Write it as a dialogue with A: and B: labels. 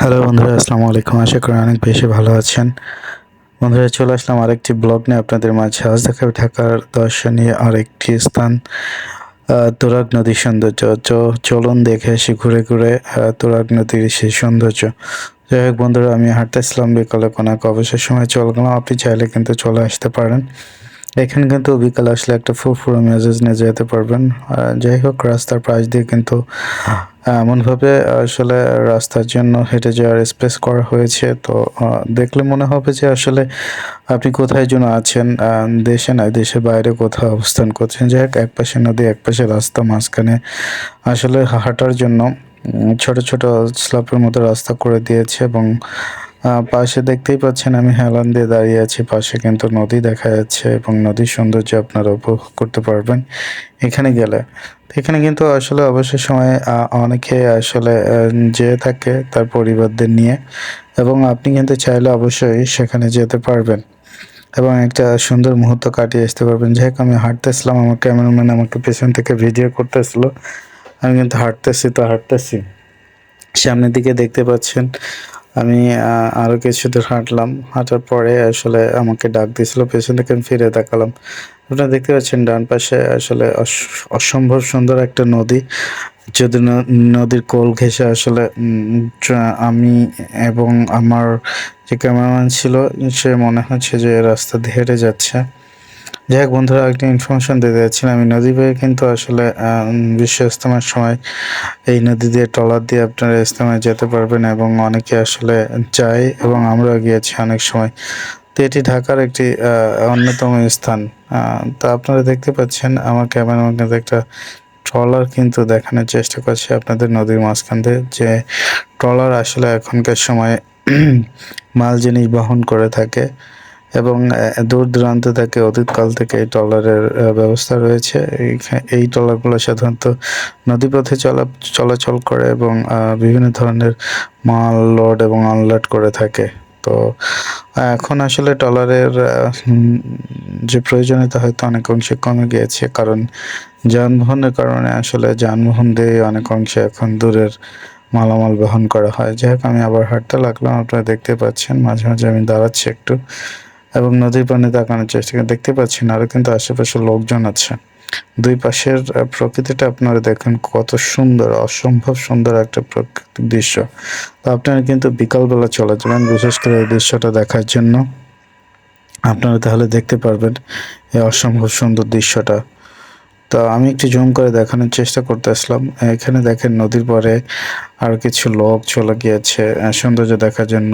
A: Hello বন্ধুরা, আসসালামু আলাইকুম। আশা করি অনেক বেশি ভালো আছেন। বন্ধুরা, চলে আসলাম আরেকটি ব্লগ নিয়ে আপনাদের মাঝে। আজ দেখাবে ঢাকার দর্শনীয় আরেকটি স্থান তুরাগ নদীর সৌন্দর্য। চলুন দেখে আসি, ঘুরে ঘুরে তুরাগ নদীর সেই সৌন্দর্য। যাই হোক, বন্ধুরা, আমি হাঁটতেছিলাম বিকালে, কোনো এক অবসর সময় চলে গেলাম। আপনি চাইলে কিন্তু চলে আসতে পারেন। এখানে কিন্তু বিকালে আসলে একটা ফুরফুরো মেজাজ নিয়ে যেতে পারবেন। যাই হোক, রাস্তার পাশ দিয়ে কিন্তু এমনভাবে আসলে রাস্তার জন্য হেঁটে যাওয়ার স্পেস করা হয়েছে। তো দেখলে মনে হবে যে আসলে আপনি কোথায় যেন আছেন দেশে না দেশের বাইরে কোথাও অবস্থান করছেন। যাই হোক, এক পাশে নদী, এক পাশে রাস্তা মাঝখানে আসলে হাঁটার জন্য ছোট ছোট স্ল্যাপের মতো রাস্তা করে দিয়েছে এবং পাশে দেখতেই পাচ্ছেন আমি হেলান দিয়ে দাঁড়িয়ে আছি। পাশে কিন্তু নদী দেখা যাচ্ছে এবং নদীর সৌন্দর্য আপনারা উপভোগ করতে পারবেন এখানে গেলে। এখানে কিন্তু আসলে অবসর সময়ে অনেকে আসলে যেয়ে থাকে তার পরিবারদের নিয়ে এবং আপনি কিন্তু চাইলে অবশ্যই সেখানে যেতে পারবেন এবং একটা সুন্দর মুহূর্ত কাটিয়ে আসতে পারবেন। যাই হোক, আমি হাঁটতেছিলাম, আমার ক্যামেরাম্যান আমাকে পেছন থেকে ভিডিও করতেছিল। আমি কিন্তু হাঁটতেছি, তো হাঁটতেছি। সামনের দিকে দেখতে পাচ্ছেন আমি আরও আরও কিছু দূর হাঁটলাম। হাঁটার পরে আসলে আমাকে ডাক দিয়েছিল, পেছন থেকে আমি ফিরে তাকালাম। আপনারা দেখতে পাচ্ছেন ডান পাশে আসলে অস- অসম্ভব সুন্দর একটা নদী। যদি নদীর কোল ঘেঁষে আসলে আমি এবং আমার যে ক্যামেরাম্যান ছিল, সে মনে হচ্ছে যে রাস্তা দিয়ে যাচ্ছে। যাই হোক বন্ধুরা, একটা ইনফরমেশন দিতে যাচ্ছিলাম আমি নদী বয়ে কিন্তু আসলে বিশ্ব ইস্তেমার সময় এই নদী দিয়ে ট্রলার দিয়ে আপনারা ইস্তেমায় যেতে পারবেন এবং অনেকে আসলে যায় এবং আমরাও গিয়েছি অনেক সময়। তো এটি ঢাকার একটি অন্যতম স্থান। তো আপনারা দেখতে পাচ্ছেন, আমার ক্যামেরার কিন্তু একটা ট্রলার কিন্তু দেখানোর চেষ্টা করছে আপনাদের নদীর মাঝখান দিয়ে, যে ট্রলার আসলে এখনকার সময়ে মাল জিনিস বহন করে থাকে। এবং দূর দূরান্ত থেকে, অতীতকাল থেকে এই ট্রলারের ব্যবস্থা রয়েছে। এই ট্রলারগুলো সাধারণত নদীপথে চলা, চলাচল করে এবং বিভিন্ন ধরনের মাল, লোড এবং আনলোড করে থাকে। তো এখন আসলে ট্রলারের যে প্রয়োজনীয়তা হয়তো অনেক অংশে কমে গিয়েছে। কারণ, যানবাহনের কারণে আসলে যানবাহন দিয়ে অনেক অংশে এখন দূরের মালামাল বহন করা হয়। যাই আমি আবার হাঁটতে লাগলাম। আপনারা দেখতে পাচ্ছেন, মাঝে মাঝে আমি দাঁড়াচ্ছি একটু। এবং নদীর পানি তাকানোর চেষ্টা দেখতে পাচ্ছেন আরও কিন্তু আশেপাশে লোকজন আছে। দুই পাশের প্রকৃতিটা আপনারা দেখেন কত সুন্দর, অসম্ভব সুন্দর একটা প্রাকৃতিক দৃশ্য। তো আপনারা কিন্তু বিকালবেলা চলে যাবেন, বিশেষ করে এই দৃশ্যটা দেখার জন্য। আপনারা তাহলে দেখতে পারবেন এই অসম্ভব সুন্দর দৃশ্যটা। তো আমি একটু জুম করে দেখানোর চেষ্টা করতে আসলাম। এখানে দেখেন নদীর পরে আর কিছু লোক চলে গিয়েছে সৌন্দর্য দেখার জন্য।